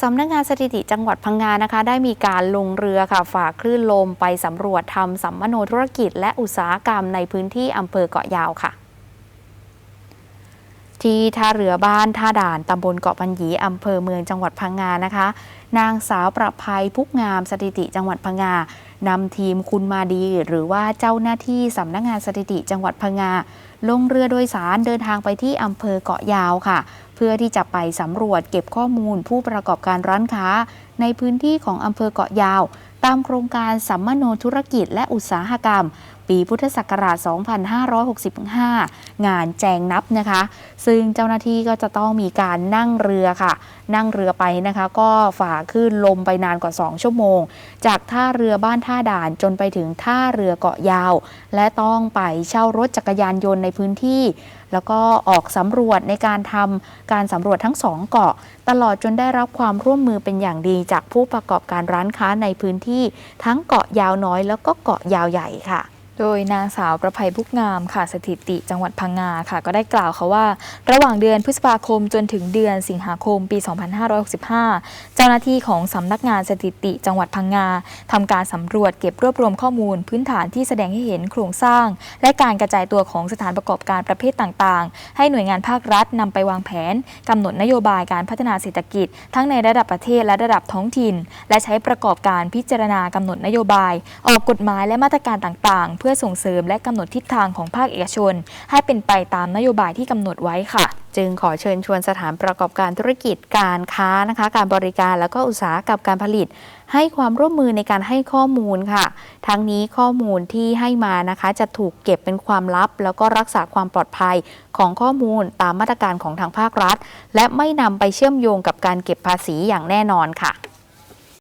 สำนักงานสถิติจังหวัดพังงานะคะ ได้มีการลงเรือค่ะฝ่าคลื่นลมไปสำรวจทำสัมมโนธุรกิจและอุตสาหกรรมในพื้นที่อำเภอเกาะยาวค่ะ ที่ท่าเรือบ้านท่าด่านตำบลเกาะปัญญีอำเภอเมืองจังหวัดพังงานะคะ นางสาวประภัยพุกงามสถิติจังหวัดพังงานำทีมคุณมาดี หรือว่าเจ้าหน้าที่สำนักงานสถิติจังหวัดพังงาลงเรือโดยสารเดินทางไปที่อำเภอเกาะยาวค่ะ เพื่อที่จะไปสำรวจเก็บข้อมูลผู้ประกอบการร้านค้า ในพื้นที่ของอำเภอเกาะยาว ตามโครงการสัมมโนธุรกิจและอุตสาหกรรม ปีพุทธศักราช 2565 งานแจงนับนะคะ ซึ่งเจ้าหน้าที่ก็จะต้องมีการนั่งเรือค่ะ นั่งเรือไปนะคะ ก็ฝ่าคลื่นลมไปนานกว่า 2 ชั่วโมง จากท่าเรือบ้านท่าด่านจนไปถึงท่าเรือเกาะยาว และต้องไปเช่ารถจักรยานยนต์ในพื้นที่แล้วก็ออกสำรวจในการทำการสำรวจทั้งสองเกาะ ตลอดจนได้รับความร่วมมือเป็นอย่างดีจากผู้ประกอบการร้านค้าในพื้นที่ ทั้งเกาะยาวน้อยแล้วก็เกาะยาวใหญ่ค่ะ โดยนางสาวประภัยพุกงามค่ะสถิติจังหวัดพังงาค่ะ ก็ได้กล่าวค่ะว่า ระหว่างเดือนพฤษภาคมจนถึงเดือนสิงหาคมปี 2565 เจ้าหน้าที่ของสำนักงานสถิติจังหวัดพังงาทำการสำรวจเก็บรวบรวมข้อมูล พื้นฐานที่แสดงให้เห็นโครงสร้าง และการกระจายตัวของสถานประกอบการประเภทต่างๆ ให้หน่วยงานภาครัฐนำไปวางแผนกำหนดนโยบายการพัฒนาเศรษฐกิจ ทั้งในระดับประเทศและระดับท้องถิ่น และใช้ประกอบการพิจารณากำหนดนโยบาย ออกกฎหมายและมาตรการต่างๆ เพื่อพื่อส่งเสริมและกำหนดทิศทางของภาคเอกชน ให้เป็นไปตามนโยบายที่กำหนดไว้ค่ะ จึงขอเชิญชวนสถานประกอบการธุรกิจการค้านะคะ การบริการแล้วก็อุตสาหกรรมการผลิต ให้ความร่วมมือในการให้ข้อมูลค่ะ ทั้งนี้ข้อมูลที่ให้มานะคะ จะถูกเก็บเป็นความลับ แล้วก็รักษาความปลอดภัยของข้อมูลตามมาตรการของทางภาครัฐ และไม่นำไปเชื่อมโยงกับการเก็บภาษีอย่างแน่นอนค่ะ